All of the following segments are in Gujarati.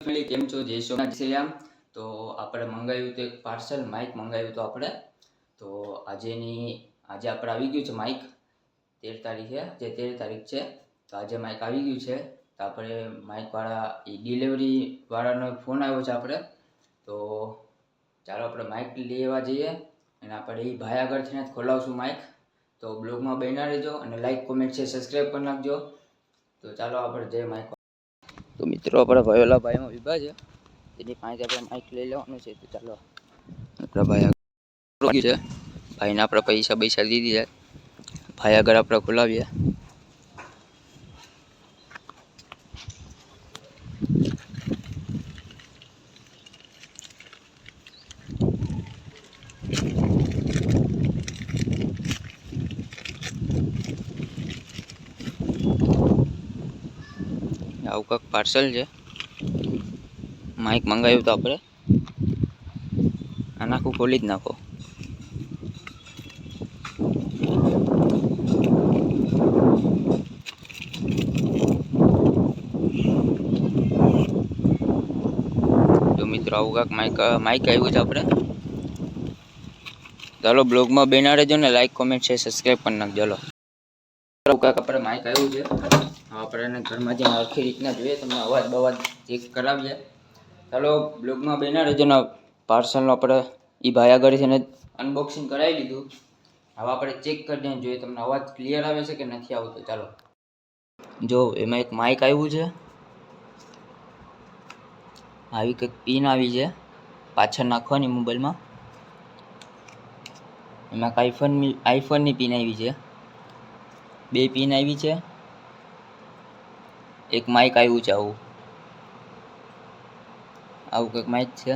ફેમિલી કેમ છો? જય સોમનાથ શ્રીરામ તો આપણે મંગાવ્યું તો એક પાર્સલ માઇક મંગાવ્યું તો આપણે. તો આજેની, આજે આપણે આવી ગયું છે માઇક તેર તારીખે, જે તેર તારીખ છે, તો આજે માઇક આવી ગયું છે. તો આપણે માઇકવાળા એ ડિલિવરી વાળાનો ફોન આવ્યો છે આપણે. તો ચાલો આપણે માઇક લેવા જઈએ અને આપણે એ ભાઈ આગળથી જ ખોલાવશું માઇક તો બ્લોગમાં બન્યા રહેજો અને લાઇક કોમેન્ટ છે સબસ્ક્રાઈબ કરી નાખજો. તો ચાલો આપણે જઈએ માઇક તો મિત્રો, આપણા ભયોલા ભાઈમાં વિભા છે. તેની પાંચ આપણે માઇક લઈ લેવાનું છે ચાલો. આપણા ભાઈ છે. ભાઈને આપણે પૈસા પૈસા દીધી છે. ભાઈ આગળ આપણે ખોલાવીએ આવું કંઈક પાર્સલ છે. માઇક મંગાવ્યું તો આપણે. આ નાખું, ખોલી જ નાખો. જો મિત્રો, આવું કાંક માઇક માઇક આવ્યું છે આપણે. ચાલો બ્લોગમાં બેના રહેજો ને લાઇક કોમેન્ટ છે સબસ્ક્રાઈબ પણ નાખજો. ચાલો આવું કાંક આપણે માઇક આવ્યું છે. હવે આપણે એને ઘરમાં જઈને આખી રીતના જોઈએ તમને અવાજ બવાજ ચેક કરાવીએ ચાલો બ્લોગમાં બેના રહેજો પાર્સલનો આપણે એ ભાઈ આગળ છે અનબોક્સિંગ કરાવી લીધું. હવે આપણે ચેક કરીને જોઈએ તમને અવાજ ક્લિયર આવે છે કે નથી આવતો. ચાલો. જો, એમાં એક માઇક આવ્યું છે. આવી કંઈક પિન આવી છે. પાછળ નાખવાની મોબાઈલમાં એમાં આઈફોન આઈફોનની પિન આવી છે. બે પિન આવી છે. એક માઇક આવ્યું છે આવું. આવું કંઈક માઇક છે.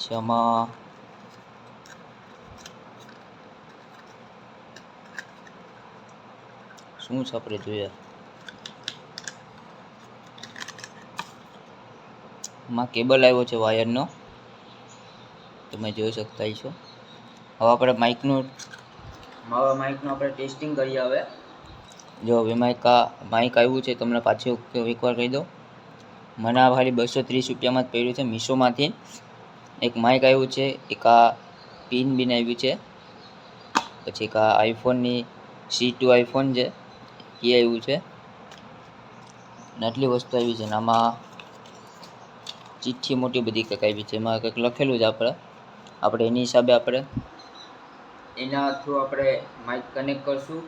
જેમાં. શું છે આપણે જોઈએ? માં કેબલ આવ્યો છે વાયરનો તમે જોઈ શકતા છો. હવે આપણે માઇકનું હવે માઇકનું આપણે ટેસ્ટિંગ કરીએ હવે. જો હવે માઇક આ માઇક આવ્યું છે તમને પાછું એકવાર કહી દઉં. મને આ ખાલી બસો ત્રીસ રૂપિયામાં જ પડ્યું છે મીશોમાંથી. એક માઇક આવ્યું છે એક આ પિન બિન આવ્યું છે. પછી એક આ આઈફોનની સી ટુ આઈફોન છે એ આવ્યું છે. અને આટલી વસ્તુ આવી છે ને આમાં ચિઠ્ઠી મોટી બધી કંઈક આવી છે એમાં કંઈક લખેલું છે આપણે. આપણે એની હિસાબે આપણે એના થ્રુ આપણે માઇક કનેક્ટ કરશું.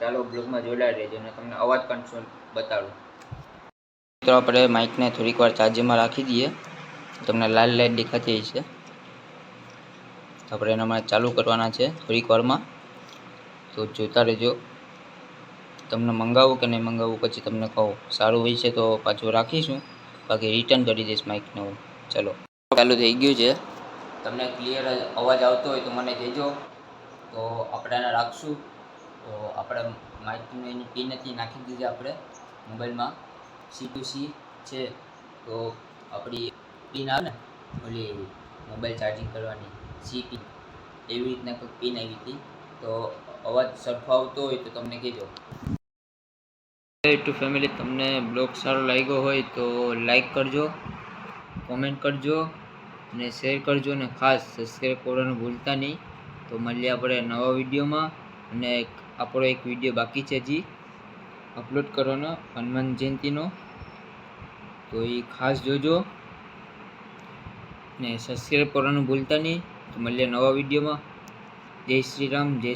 ચાલો બ્લોગમાં જોડાઈ રહેજો અને તમને અવાજ કંટ્રોલ બતાડું. તો આપણે માઇકને થોડીક વાર ચાર્જિંગમાં રાખી દઈએ. તમને લાલ લાઇટ દેખાતી હશે છે. આપણે એના માટે ચાલુ કરવાના છે થોડીક વારમાં. તો જોતા રહેજો. તમને મંગાવવું કે નહીં મંગાવવું પછી તમને કહું. સારું હોય છે તો પાછું રાખીશું. બાકી રિટર્ન કરી દઈશ માઇકને હું ચલો. ચાલુ થઈ ગયું છે. તમને ક્લિયર અવાજ આવતો હોય તો મને કહેજો. તો આપણે એને રાખશું. તો આપણે માઇકની એની પિન હતી નાખી દીધી આપણે મોબાઈલમાં. સી ટુ સી છે. તો આપણી પિન આવે ને, ઓલી મોબાઈલ ચાર્જિંગ કરવાની સી પિન એવી રીતના કોઈ પિન આવી હતી. તો અવાજ સરખો આવતો હોય તો તમને કહેજો. ટુ ફેમિલી તમને બ્લોગ સારો લાગ્યો હોય તો લાઈક કરજો કોમેન્ટ કરજો. અને શેર કરજો અને ખાસ સબસ્ક્રાઈબ કરવાનું ભૂલતા નહીં. તો મળીએ આપણે નવા વિડીયોમાં. અને આપણો એક વીડિયો બાકી છે હજી. અપલોડ કરવાનો, હનુમાન જયંતીનો. તો એ ખાસ જોજો. ને સબસ્ક્રાઈબ કરવાનું ભૂલતા નહીં. તો મળીએ નવા વિડીયોમાં. જય શ્રી રામ, જય